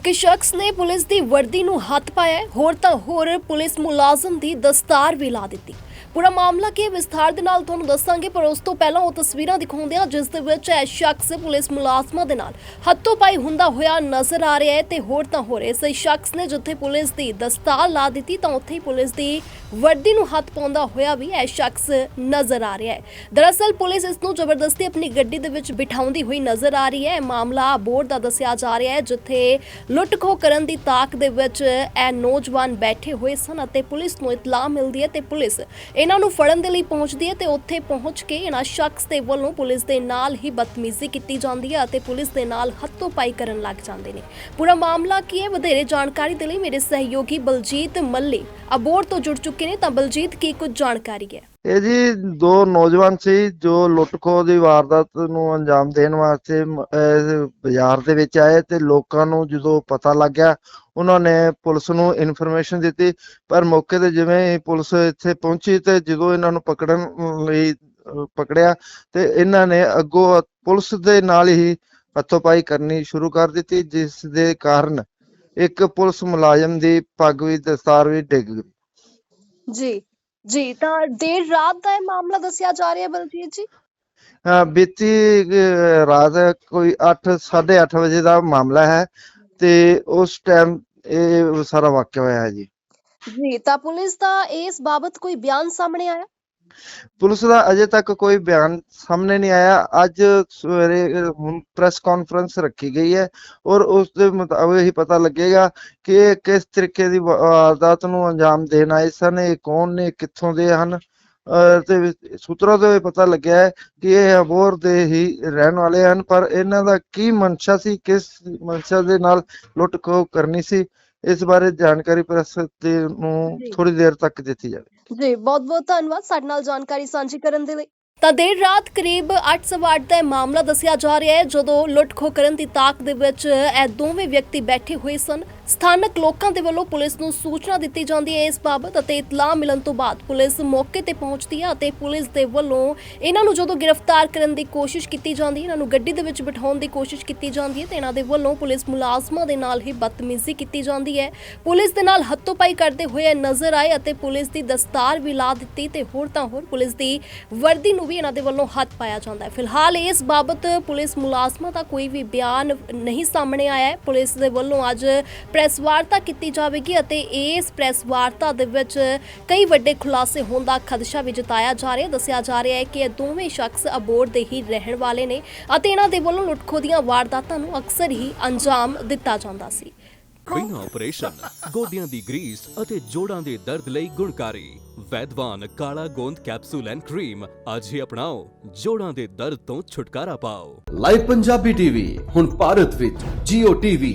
ਇੱਕ ਸ਼ਖਸ ਨੇ ਪੁਲਿਸ ਦੀ ਵਰਦੀ ਨੂੰ ਹੱਥ ਪਾਇਆ ਹੋਰ ਤਾਂ ਹੋਰ ਪੁਲਿਸ ਮੁਲਾਜ਼ਮ ਦੀ ਦਸਤਾਰ ਵੀ ਲਾ ਦਿੱਤੀ। ਪੂਰਾ ਮਾਮਲਾ ਕੀ ਵਿਸਥਾਰ ਦੇ ਨਾਲ ਤੁਹਾਨੂੰ ਦੱਸਾਂਗੇ, ਪਰ ਉਸ ਤੋਂ ਪਹਿਲਾਂ ਉਹ ਤਸਵੀਰਾਂ ਦਿਖਾਉਂਦੇ ਆ ਜਿਸ ਦੇ ਵਿੱਚ ਇਹ ਸ਼ਖਸ ਪੁਲਿਸ ਮੁਲਾਜ਼ਮਾਂ ਦੇ ਨਾਲ ਹੱਥੋਂ ਪਾਈ ਹੁੰਦਾ ਹੋਇਆ ਨਜ਼ਰ ਆ ਰਿਹਾ ਹੈ ਤੇ ਹੋਰ ਤਾਂ ਹੋਰ ਇਸ ਸ਼ਖਸ ਨੇ ਜਿੱਥੇ ਪੁਲਿਸ ਦੀ ਦਸਤਾਰ ਲਾ ਦਿੱਤੀ, ਤਾਂ ਉੱਥੇ ਹੀ ਪੁਲਿਸ ਦੀ ਵਰਦੀ ਨੂੰ ਹੱਥ ਪਾਉਂਦਾ ਹੋਇਆ ਵੀ ਇਹ ਸ਼ਖਸ ਨਜ਼ਰ ਆ ਰਿਹਾ ਹੈ। ਦਰਅਸਲ ਪੁਲਿਸ ਇਸ ਨੂੰ ਜ਼ਬਰਦਸਤੀ ਆਪਣੀ ਗੱਡੀ ਦੇ ਵਿੱਚ ਬਿਠਾਉਂਦੀ ਹੋਈ ਨਜ਼ਰ ਆ ਰਹੀ ਹੈ। ਇਹ ਮਾਮਲਾ ਬੋਰਡ ਦਾ ਦੱਸਿਆ ਜਾ ਰਿਹਾ ਹੈ, ਜਿੱਥੇ ਲੁੱਟ-ਖੋਹ ਕਰਨ ਦੀ ਤਾਕ ਦੇ ਵਿੱਚ ਇਹ ਨੌਜਵਾਨ ਬੈਠੇ ਹੋਏ ਸਨ ਅਤੇ ਪੁਲਿਸ ਨੂੰ ਇਤਲਾਹ ਮਿਲਦੀ ਹੈ ਤੇ ਪੁਲਿਸ ਇਹਨਾਂ ਨੂੰ ਫੜਨ ਦੇ ਲਈ ਪਹੁੰਚਦੀ ਹੈ ਤੇ ਉੱਥੇ ਪਹੁੰਚ ਕੇ ਇਹਨਾਂ ਸ਼ਖਸ ਦੇ ਵੱਲੋਂ ਪੁਲਿਸ ਦੇ ਨਾਲ ਹੀ ਬਦਤਮੀਜ਼ੀ ਕੀਤੀ ਜਾਂਦੀ ਹੈ ਅਤੇ ਪੁਲਿਸ ਦੇ ਨਾਲ ਹੱਥੋਂ ਪਾਈ ਕਰਨ ਲੱਗ ਜਾਂਦੇ ਨੇ। ਪੂਰਾ ਮਾਮਲਾ ਕੀ ਹੈ? ਵਧੇਰੇ ਜਾਣਕਾਰੀ ਦੇ ਲਈ ਮੇਰੇ ਸਹਿਯੋਗੀ ਬਲਜੀਤ ਮੱਲੀ। ਅਬੋਰ ਤੋਂ ਜੁੜ ਚੁੱਕੇ ਨੇ ਤਾਂ ਬਲਜੀਤ ਕੀ ਕੁਝ ਜਾਣਕਾਰੀ ਹੈ? ਇਹ ਜੀ ਦੋ ਨੌਜਵਾਨ ਸੀ ਜੋ ਲੁੱਟ-ਖੋਹ ਦੀ ਵਾਰਦਾਤ ਨੂੰ ਅੰਜਾਮ ਦੇਣ ਵਾਸਤੇ ਬਾਜ਼ਾਰ ਦੇ ਵਿੱਚ ਆਏ ਤੇ ਲੋਕਾਂ ਨੂੰ ਜਦੋਂ ਪਤਾ ਲੱਗਿਆ ਉਹਨਾਂ ਨੇ ਪੁਲਿਸ ਨੂੰ ਇਨਫੋਰਮੇਸ਼ਨ ਦਿੱਤੀ। ਪਰ ਮੌਕੇ ਤੇ ਜਿਵੇਂ ਪੁਲਿਸ ਇੱਥੇ ਪਹੁੰਚੀ ਤੇ ਜਦੋਂ ਇਹਨਾਂ ਨੂੰ ਪਕੜਨ ਲਈ ਪਕੜਿਆ ਤੇ ਇਹਨਾਂ ਨੇ ਅੱਗੋਂ ਪੁਲਿਸ ਦੇ ਨਾਲ ਹੀ ਹੱਥੋਂ-ਪਾਈ ਕਰਨੀ ਸ਼ੁਰੂ ਕਰ ਦਿੱਤੀ, ਜਿਸ ਦੇ ਕਾਰਨ ਇੱਕ ਪੁਲਿਸ ਮੁਲਾਜ਼ਮ ਦੀ ਪੱਗ ਵੀ ਦਸਤਾਰ ਵੀ ਡਿੱਗ ਗਈ। ਜੀ। ਜੀ ਤਾਂ ਦੇਰ ਰਾਤ ਦਾ ਇਹ ਮਾਮਲਾ ਦੱਸਿਆ ਜਾ ਰਿਹਾ ਹੈ ਬਲਜੀਤ ਜੀ? ਅਹ ਬੀਤੀ ਅਹ ਰਾਤ ਕੋਈ 8 8:30 ਵਜੇ ਦਾ ਮਾਮਲਾ ਹੈ ਤੇ ਉਸ ਟਾਈਮ ਇਹ ਸਾਰਾ ਵਾਕਿਆ ਹੋਇਆ ਹੈ ਜੀ। ਜੀ ਤਾਂ ਪੁਲਿਸ ਦਾ ਇਸ ਬਾਬਤ ਕੋਈ ਬਿਆਨ ਸਾਹਮਣੇ ਆਇਆ? ਪੁਲਿਸ ਦਾ ਅਜੇ ਤੱਕ ਕੋਈ ਬਿਆਨ ਸਾਹਮਣੇ ਨਹੀਂ ਆਇਆ। ਅੱਜ ਸਵੇਰੇ ਹੁਣ ਪ੍ਰੈਸ ਕਾਨਫਰੰਸ ਰੱਖੀ ਗਈ ਹੈ ਔਰ ਉਸ ਦੇ ਮੁਤਾਬਕ ਹੀ ਪਤਾ ਲੱਗੇਗਾ ਕਿ ਇਹ ਕਿਸ ਤਰੀਕੇ ਦੀ ਵਾਰਦਾਤ ਨੂੰ ਅੰਜਾਮ ਦੇਣ ਆਏ ਸਨ, ਇਹ ਕੌਣ ਨੇ, ਕਿੱਥੋਂ ਦੇ ਹਨ? ਤੇ ਸੂਤਰਾਂ ਤੋਂ ਇਹ ਪਤਾ ਲੱਗਿਆ ਹੈ ਕਿ ਇਹ ਅਬੋਰ ਦੇ ਹੀ ਰਹਿਣ ਵਾਲੇ ਹਨ, ਪਰ ਇਹਨਾਂ ਦਾ ਕੀ ਮਨਸ਼ਾ ਸੀ, ਕਿਸ ਮਨਸ਼ਾ ਦੇ ਨਾਲ ਲੁੱਟ ਖੋਹ ਕਰਨੀ ਸੀ? ਇਸ ਬਾਰੇ ਜਾਣਕਾਰੀ ਪ੍ਰੈਸ ਦੇ ਨੂੰ। ਥੋੜੀ ਦੇਰ ਤੱਕ ਦਿੱਤੀ ਜਾਵੇ। ਜੀ ਬਹੁਤ ਬਹੁਤ ਧੰਨਵਾਦ ਸਾਡੇ ਨਾਲ ਜਾਣਕਾਰੀ ਸਾਂਝੀ ਕਰਨ ਦੇ ਲਈ। ਤਾਂ ਦੇਰ ਰਾਤ ਕਰੀਬ 8:08 ਦਾ ਮਾਮਲਾ ਦੱਸਿਆ ਜਾ ਰਿਹਾ ਹੈ ਜਦੋਂ ਲੁੱਟ-ਖੋਹ ਕਰਨ ਦੀ ਤਾਕ ਦੇ ਵਿੱਚ ਇਹ ਦੋਵੇਂ ਵਿਅਕਤੀ ਬੈਠੇ ਹੋਏ ਸਨ। ਸਥਾਨਕ ਲੋਕਾਂ ਦੇ ਵੱਲੋਂ ਪੁਲਿਸ ਨੂੰ ਸੂਚਨਾ ਦਿੱਤੀ ਜਾਂਦੀ ਹੈ ਇਸ ਬਾਬਤ ਅਤੇ ਇਤਲਾਹ ਮਿਲਣ ਤੋਂ ਬਾਅਦ ਪੁਲਿਸ ਮੌਕੇ ਤੇ ਪਹੁੰਚਦੀ ਹੈ ਅਤੇ ਪੁਲਿਸ ਦੇ ਵੱਲੋਂ ਇਹਨਾਂ ਨੂੰ ਜਦੋਂ ਗ੍ਰਿਫਤਾਰ ਕਰਨ ਦੀ ਕੋਸ਼ਿਸ਼ ਕੀਤੀ ਜਾਂਦੀ ਹੈ, ਇਹਨਾਂ ਨੂੰ ਗੱਡੀ ਦੇ ਵਿੱਚ ਬਿਠਾਉਣ ਦੀ ਕੋਸ਼ਿਸ਼ ਕੀਤੀ ਜਾਂਦੀ ਹੈ ਤੇ ਇਹਨਾਂ ਦੇ ਵੱਲੋਂ ਪੁਲਿਸ ਮੁਲਾਜ਼ਮਾਂ ਦੇ ਨਾਲ ਹੀ ਬਦਤਮੀਜ਼ੀ ਕੀਤੀ ਜਾਂਦੀ ਹੈ। ਪੁਲਿਸ ਦੇ ਨਾਲ ਹੱਥੋਂ-ਪਾਈ ਕਰਦੇ ਹੋਏ ਨਜ਼ਰ ਆਏ ਅਤੇ ਪੁਲਿਸ ਦੀ ਦਸਤਾਰ ਵੀ ਲਾ ਦਿੱਤੀ ਤੇ ਹੋਰ ਤਾਂ ਹੋਰ ਪੁਲਿਸ ਦੀ ਵਰਦੀ ਨੂੰ ਵੀ ਇਹਨਾਂ ਦੇ ਵੱਲੋਂ ਹੱਥ ਪਾਇਆ ਜਾਂਦਾ ਹੈ। ਫਿਲਹਾਲ ਇਸ ਬਾਬਤ ਪੁਲਿਸ ਮੁਲਾਜ਼ਮਾਂ ਦਾ ਕੋਈ ਵੀ ਬਿਆਨ ਨਹੀਂ ਸਾਹਮਣੇ ਆਇਆ ਹੈ। ਪੁਲਿਸ ਦੇ ਵੱਲੋਂ ਅੱਜ ਪ੍ਰੈਸ ਵਾਰਤਾ ਕੀਤੀ ਜਾਵੇਗੀ ਅਤੇ ਇਸ ਪ੍ਰੈਸ ਵਾਰਤਾ ਦੇ ਵਿੱਚ ਕਈ ਵੱਡੇ ਖੁਲਾਸੇ ਹੋਣ ਦਾ ਖਦਸ਼ਾ ਵੀ ਜਤਾਇਆ ਜਾ ਰਿਹਾ। ਦੱਸਿਆ ਜਾ ਰਿਹਾ ਹੈ ਕਿ ਇਹ ਦੋਵੇਂ ਸ਼ਖਸ ਅਬੋਰ ਦੇ ਹੀ ਰਹਿਣ ਵਾਲੇ ਨੇ ਅਤੇ ਇਹਨਾਂ ਦੇ ਵੱਲੋਂ ਲੁੱਟਖੋ ਦੀਆਂ ਵਾਰਦਾਤਾਂ ਨੂੰ ਅਕਸਰ ਹੀ ਅੰਜਾਮ ਦਿੱਤਾ ਜਾਂਦਾ ਸੀ। ਬਿਨਾਂ ਆਪਰੇਸ਼ਨ ਗੋਡਿਆਂ ਦੀ ਗਰੀਸ ਅਤੇ ਜੋੜਾਂ ਦੇ ਦਰਦ ਲਈ ਗੁਣਕਾਰੀ। ਵੈਦਵਾਨ ਕਾਲਾ ਗੋਂਦ ਕੈਪਸੂਲ ਐਂਡ ਕਰੀਮ ਅੱਜ ਹੀ ਅਪਣਾਓ। ਜੋੜਾਂ ਦੇ ਦਰਦ ਤੋਂ ਛੁਟਕਾਰਾ ਪਾਓ। ਲਾਈਵ ਪੰਜਾਬੀ ਟੀਵੀ ਹੁਣ ਭਾਰਤ ਵਿੱਚ Jio TV,